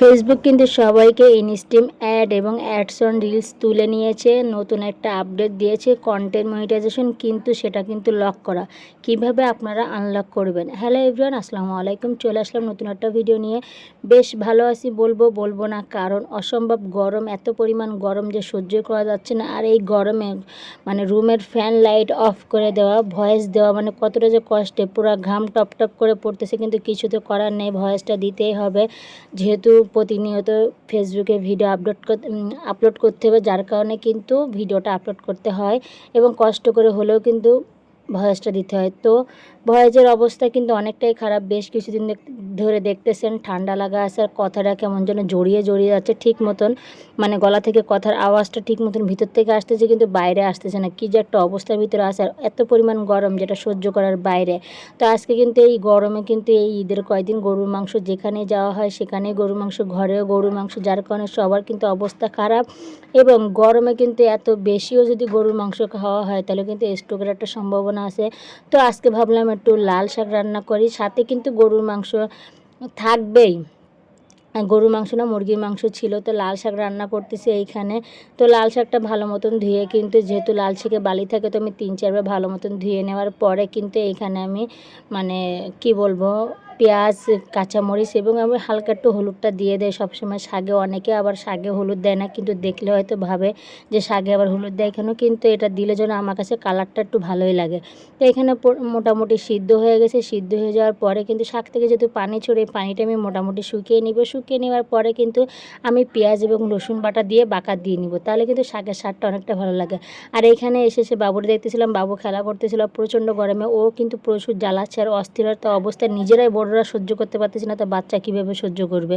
Facebook কিন্তু সবাইকে ইনস্টিম অ্যাড এবং অ্যাডস অন রিলস তুলে নিয়েছে। নতুন একটা আপডেট দিয়েছে। কন্টেন্ট মনিটাইজেশন কিন্তু সেটা কিন্তু লক করা। কীভাবে আপনারা আনলক করবেন? হ্যালো এভরিওয়ান আসসালামু আলাইকুম। চলে আসলাম নতুন একটা ভিডিও নিয়ে। বেশ ভালো আছি বলব বলব না, কারণ অসম্ভব গরম, এত পরিমাণ গরম যে সহ্য করা যাচ্ছে না। আর এই গরমে মানে রুমের ফ্যান লাইট অফ করে দেওয়া ভয়েস দেওয়া মানে কতটা যে কষ্টে, পুরো ঘাম টপ টপ করে পড়তেছে, কিন্তু কিছু তো করার নেই ভয়েসটা দিতেই হবে। যেহেতু প্রতিনিয়ত ফেসবুকে ভিডিও আপলোড আপলোড করতে হবে, যার কারণে কিন্তু ভিডিওটা আপলোড করতে হয় এবং কষ্ট করে হলেও কিন্তু ভয়েসটা দিতে হয়। তো ভয়েসের অবস্থা কিন্তু অনেকটাই খারাপ। বেশ কিছুদিন ধরে দেখতেছেন, ঠান্ডা লাগা আছে আর কথাটা কেমন যেন জড়িয়ে জড়িয়ে যাচ্ছে ঠিক মতন। মানে গলা থেকে কথার আওয়াজটা ঠিক মতন ভিতর থেকে আসতেছে কিন্তু বাইরে আসতেছে না। কী যে একটা অবস্থার ভিতরে আসে আর এত পরিমাণ গরম যেটা সহ্য করার বাইরে। তো আজকে কিন্তু এই গরমে কিন্তু এই ঈদের কয়দিন গরুর মাংস যেখানে যাওয়া হয় সেখানেই গরুর মাংস, ঘরেও গরুর মাংস, যার কারণে সবার কিন্তু অবস্থা খারাপ। এবং গরমে কিন্তু এত বেশিও যদি গরুর মাংস খাওয়া হয় তাহলে কিন্তু স্ট্রোকের একটা সম্ভাবনা আছে। তো আজকে ভাবলাম একটু লাল শাক রান্না করি, সাথে কিন্তু গরুর মাংস থাকবেই। গরুর মাংস না, মুরগির মাংস ছিল, তো লাল শাক রান্না করতেছি এইখানে। তো লাল শাকটা ভালো মতন ধুয়ে কিন্তু, যেহেতু লাল শাকে বালি থাকে, তো আমি তিন, চারবার ভালো মতন ধুয়ে নেওয়ার পরে কিন্তু এইখানে আমি মানে কি বলব পেঁয়াজ, কাঁচামরিচ এবং আমি হালকা একটু হলুদটা দিয়ে দেয় সবসময় শাগে অনেকে আবার শাগে হলুদ দেয় না, কিন্তু দেখলে হয়তো ভাবে যে শাগে আবার হলুদ দেয় কেন? কিন্তু এটা দিলে যেন আমার কাছে কালারটা একটু ভালোই লাগে। তো এখানে মোটামুটি সিদ্ধ হয়ে গেছে। সিদ্ধ হয়ে যাওয়ার পরে কিন্তু শাক থেকে যেহেতু পানি ছড়ে পানিটা আমি মোটামুটি শুকিয়ে নিব। শুকিয়ে নেওয়ার পরে কিন্তু আমি পেঁয়াজ এবং রসুন বাটা দিয়ে বাঁকা দিয়ে নিব। তাহলে কিন্তু শাকের স্বাদটা অনেকটা ভালো লাগে। আর এখানে এসে সে বাবুর দেখতেছিলাম, বাবু খেলা করতেছিল প্রচণ্ড গরমে। ও কিন্তু প্রচুর জ্বালাচ্ছে। আর অস্থিরতা অবস্থায় নিজেরাই বড় বড়রা সহ্য করতে পারতেছি না, তো বাচ্চা কীভাবে সহ্য করবে?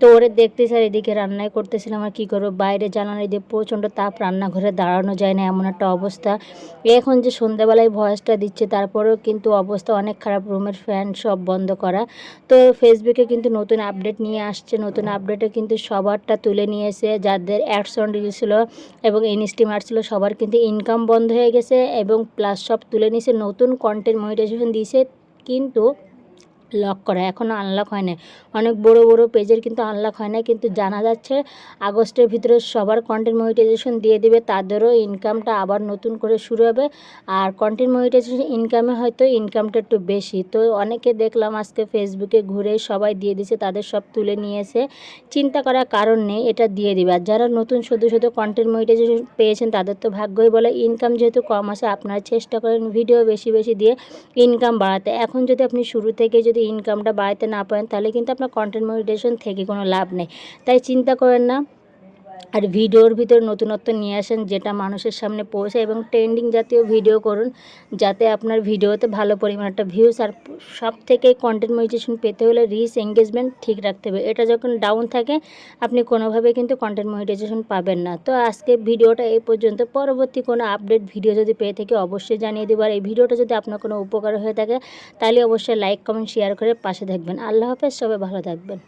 তো ওরে দেখতে স্যার এদিকে রান্নায় করতেছিলাম, আর কী করব? বাইরে জানানো দিয়ে প্রচণ্ড তাপ, রান্নাঘরে দাঁড়ানো যায় না, এমন একটা অবস্থা। এখন যে সন্ধ্যাবেলায় ভয়েসটা দিচ্ছে, তারপরেও কিন্তু অবস্থা অনেক খারাপ, রুমের ফ্যান সব বন্ধ করা। তো ফেসবুকে কিন্তু নতুন আপডেট নিয়ে আসছে, নতুন আপডেটে কিন্তু সবারটা তুলে নিয়েছে, যাদের অ্যাডস অন রিল ছিল এবং ইনস্টিমার ছিল, সবার কিন্তু ইনকাম বন্ধ হয়ে গেছে এবং প্লাস সব তুলে নিয়েছে, নতুন কন্টেন্ট মনিটাইজেশন দিয়েছে, কিন্তু লক করা এখনও আনলক হয় না অনেক বড় বড় পেজের কিন্তু আনলক হয় না কিন্তু জানা যাচ্ছে আগস্টের ভিতরে সবার কন্টেন্ট মনিটাইজেশন দিয়ে দিবে, তাদেরও ইনকামটা আবার নতুন করে শুরু হবে। আর কন্টেন্ট মনিটাইজেশন ইনকামে হয়তো ইনকামটা একটু বেশি। তো অনেকে দেখলাম আজকে ফেসবুকে ঘুরে সবাই দিয়ে দিছে তাদের সব তুলে নিয়েছে। চিন্তা করার কারণ নেই, এটা দিয়ে দিবে। আর যারা নতুন শুধু শুধু কন্টেন্ট মনিটাইজেশন পেয়েছেন, তাদের তো ভাগ্যই বলে ইনকাম যেহেতু কম আছে, আপনারা চেষ্টা করেন ভিডিও বেশি বেশি দিয়ে ইনকাম বাড়াতে। এখন যদি আপনি শুরু থেকে যদি যদি ইনকামটা বাড়াতে না পারেন, তাহলে কিন্তু আপনার কন্টেন্ট মনিটেশন থেকে কোনো লাভ নেই। তাই চিন্তা করেন না। আর ভিডিওর ভিতরে নতুনত্ব নিয়ে আসেন, যেটা মানুষের সামনে পৌঁছায় এবং ট্রেন্ডিং জাতীয় ভিডিও করুন, যাতে আপনার ভিডিওতে ভালো পরিমাণ একটা ভিউস আর সব থেকে কন্টেন্ট মনিটেশন পেতে হলে রিচ এঙ্গেজমেন্ট ঠিক রাখতে হবে। এটা যখন ডাউন থাকে, আপনি কোনোভাবে কিন্তু কন্টেন্ট মনিটাইজেশন পাবেন না। তো আজকে ভিডিওটা এই পর্যন্ত। পরবর্তী কোনো আপডেট ভিডিও যদি পেয়ে থাকে, অবশ্যই জানিয়ে দেবো। আর এই ভিডিওটা যদি আপনার কোনো উপকার হয়ে থাকে, তাহলে অবশ্যই লাইক কমেন্ট শেয়ার করে পাশে থাকবেন। আল্লাহ হাফেজ, সবাই ভালো থাকবেন।